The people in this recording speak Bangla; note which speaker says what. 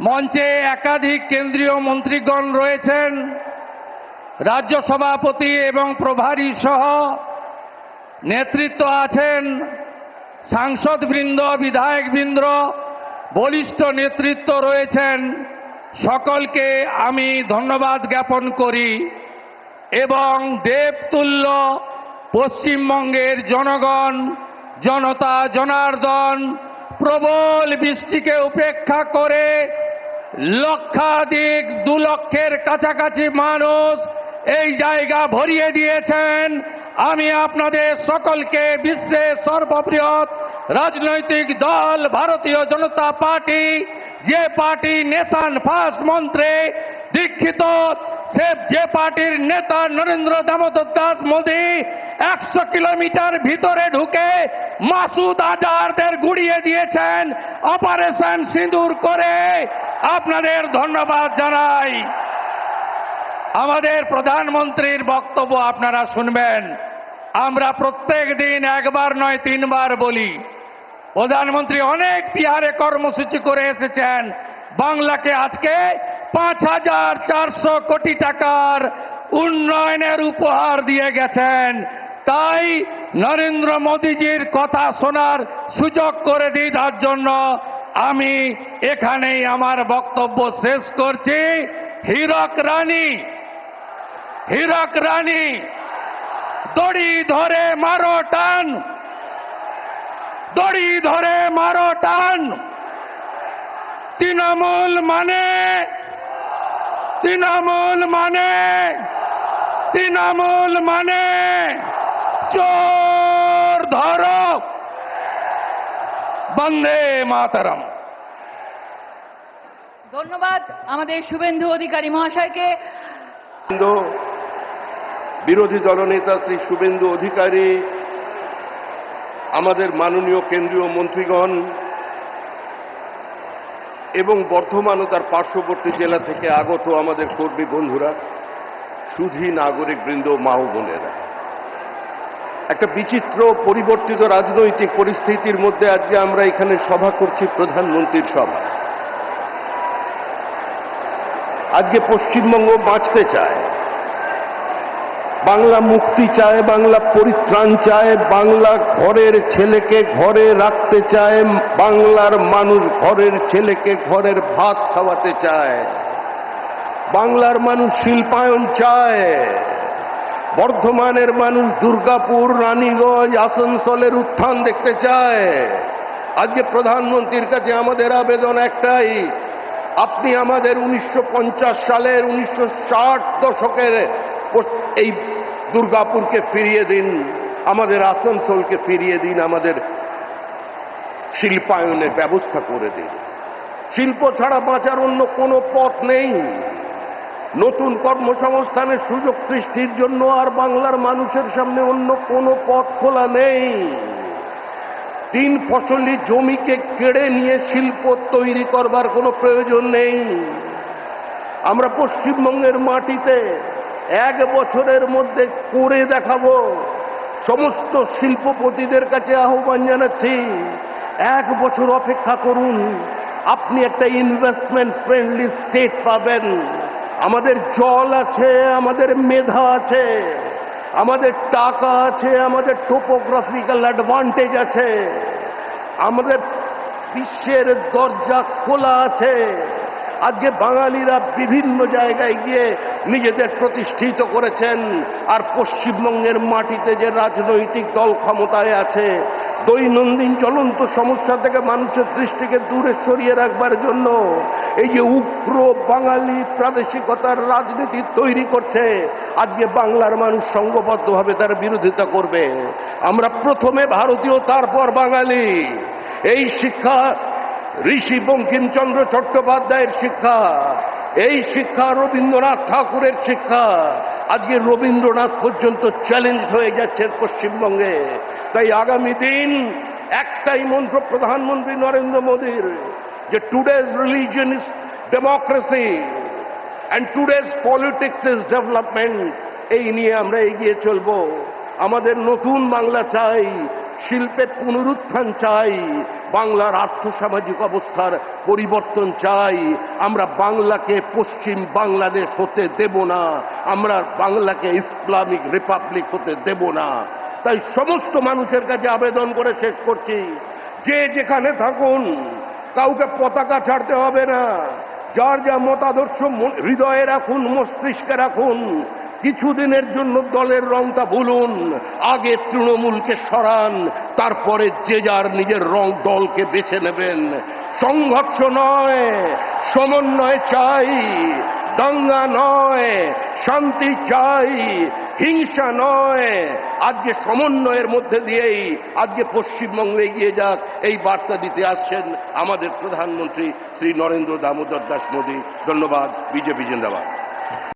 Speaker 1: মঞ্চে একাধিক কেন্দ্রীয় মন্ত্রীগণ রয়েছেন। রাজ্য সভাপতি এবং প্রভারী সহ নেতৃত্ব আছেন সাংসদবৃন্দ, বিধায়কবৃন্দ, বলিষ্ঠ নেতৃত্ব রয়েছেন। সকলকে আমি ধন্যবাদ জ্ঞাপন করি এবং দেবতুল্য পশ্চিমবঙ্গের জনগণ, জনতা, জনার্দন প্রবল বৃষ্টিকে উপেক্ষা করে লক্ষাধিক দু লক্ষের কাছাকাছি মানুষ এই জায়গা ভরিয়ে দিয়েছেন। আমি আপনাদের সকলকে বিশ্বের সর্ববৃহৎ রাজনৈতিক দল, ভারতীয় জনতা পার্টি, যে পার্টি নেশান ফার্স্ট মন্ত্রে দীক্ষিত, সে যে পার্টির নেতা নরেন্দ্র দামোদর দাস মোদী একশো কিলোমিটার ভিতরে ঢুকে মাসুদ আজারদের গুড়িয়ে দিয়েছেন। অপারেশন সিঁদুর করে আপনাদের ধন্যবাদ জানাই। আমাদের প্রধানমন্ত্রীর বক্তব্য আপনারা শুনবেন। আমরা প্রত্যেক দিন একবার নয়, তিনবার বলি। প্রধানমন্ত্রী অনেক বিহারে কর্মসূচি করে এসেছেন। বাংলাকে আজকে পাঁচ হাজার চারশো কোটি টাকার উন্নয়নের উপহার দিয়ে গেছেন। তাই নরেন্দ্র মোদীজির কথা শোনার সুযোগ করে দিই তার জন্য। আমি এখানেই আমার বক্তব্য শেষ করছি। হীরক রানী হীরক রানী, দড়ি ধরে মারো টান। দড়ি ধরে মারো টান। তৃণমূল মানে তৃণমূল মানে তৃণমূল মানে চোর ধরো। বন্দে মাতরম।
Speaker 2: ধন্যবাদ আমাদের শুভেন্দু অধিকারী মহাশয়কে।
Speaker 3: বিরোধী দলনেতা শ্রী শুভেন্দু অধিকারী আমাদের মাননীয় কেন্দ্রীয় মন্ত্রীগণ এবং বর্ধমান ও তার পার্শ্ববর্তী জেলা থেকে আগত আমাদের কর্মী বন্ধুরা সুধী নাগরিক বৃন্দ মা ও বোনেরা। একটা বিচিত্র পরিবর্তিত রাজনৈতিক পরিস্থিতির মধ্যে আজকে আমরা এখানে সভা করছি প্রধানমন্ত্রীর সভা। আজকে পশ্চিমবঙ্গ বাঁচতে চায়। বাংলা মুক্তি চায়, বাংলা পরিত্রাণ চায়, বাংলা ঘরের ছেলেকে ঘরে রাখতে চায়, বাংলার মানুষ ঘরের ছেলেকে ঘরের ভাত খাওয়াতে চায়, বাংলার মানুষ শিল্পায়ন চায়। বর্ধমানের মানুষ দুর্গাপুর, রানীগঞ্জ, আসানসোলের উত্থান দেখতে চায়। আজকে প্রধানমন্ত্রীর কাছে আমাদের আবেদন একটাই, আপনি আমাদের উনিশশো পঞ্চাশ সালের উনিশশো ষাট দশকের এই দুর্গাপুরকে ফিরিয়ে দিন, আমাদের আসানসোলকে ফিরিয়ে দিন, আমাদের শিল্পায়নের ব্যবস্থা করে দিন। শিল্প ছাড়া বাঁচার অন্য কোনো পথ নেই। নতুন কর্মসংস্থানের সুযোগ সৃষ্টির জন্য আর বাংলার মানুষের সামনে অন্য কোনো পথ খোলা নেই। তিন ফসলি জমিকে কেড়ে নিয়ে শিল্প তৈরি করবার কোনো প্রয়োজন নেই। আমরা পশ্চিমবঙ্গের মাটিতে এক বছরের মধ্যে করে দেখাবো। সমস্ত শিল্পপতিদের কাছে আহ্বান জানাচ্ছি, এক বছর অপেক্ষা করুন। আপনি একটা ইনভেস্টমেন্ট ফ্রেন্ডলি স্টেট পাবেন। আমাদের জল আছে, আমাদের মেধা আছে, আমাদের টাকা আছে, আমাদের টোপোগ্রাফিক্যাল অ্যাডভান্টেজ আছে, আমাদের বিশ্বের দরজা খোলা আছে। আজকে বাঙালিরা বিভিন্ন জায়গায় গিয়ে নিজেদের প্রতিষ্ঠিত করেছেন। আর পশ্চিমবঙ্গের মাটিতে যে রাজনৈতিক দল ক্ষমতায় আছে, দৈনন্দিন চলন্ত সমস্যা থেকে মানুষের দৃষ্টিকে দূরে সরিয়ে রাখবার জন্য এই যে উগ্র বাঙালি প্রাদেশিকতার রাজনীতি তৈরি করছে, আজকে বাংলার মানুষ সঙ্গবদ্ধভাবে তার বিরোধিতা করবে। আমরা প্রথমে ভারতীয়, তারপর বাঙালি। এই শিক্ষা ঋষি বঙ্কিমচন্দ্র চট্টোপাধ্যায়ের শিক্ষা, এই শিক্ষা রবীন্দ্রনাথ ঠাকুরের শিক্ষা। আজকে রবীন্দ্রনাথ পর্যন্ত চ্যালেঞ্জ হয়ে যাচ্ছে পশ্চিমবঙ্গে। তাই আগামী দিন একটাই মন্ত্র প্রধানমন্ত্রী নরেন্দ্র মোদীর, যে today's religion is democracy and today's politics is development এই নিয়ে আমরা এগিয়ে চলব। আমাদের নতুন বাংলা চাই, শিল্পের পুনরুত্থান চাই বাংলার আর্থসামাজিক অবস্থার পরিবর্তন চাই। আমরা বাংলাকে পশ্চিম বাংলাদেশ হতে দেব না। আমরা বাংলাকে ইসলামিক রিপাবলিক হতে দেব না। তাই সমস্ত মানুষের কাছে আবেদন করে শেষ করছি। যে যেখানে থাকুন, কাউকে পতাকা ছাড়তে হবে না। যার যা মতাদর্শ হৃদয়ে রাখুন, মস্তিষ্কে রাখুন কিছুদিনের জন্য দলের রংটা ভুলুন, আগে তৃণমূলকে সরান, তারপরে যে যার নিজের রং দলকে বেছে নেবেন। সংঘর্ষ নয়, সমন্বয় চাই, দাঙ্গা নয়, শান্তি চাই, হিংসা নয়। আজকে সমন্বয়ের মধ্যে দিয়েই আজকে পশ্চিমবঙ্গে এগিয়ে যাক, এই বার্তা দিতে আসছেন আমাদের প্রধানমন্ত্রী শ্রী নরেন্দ্র দামোদর দাস মোদী। ধন্যবাদ, বিজেপি জিন্দাবাদ।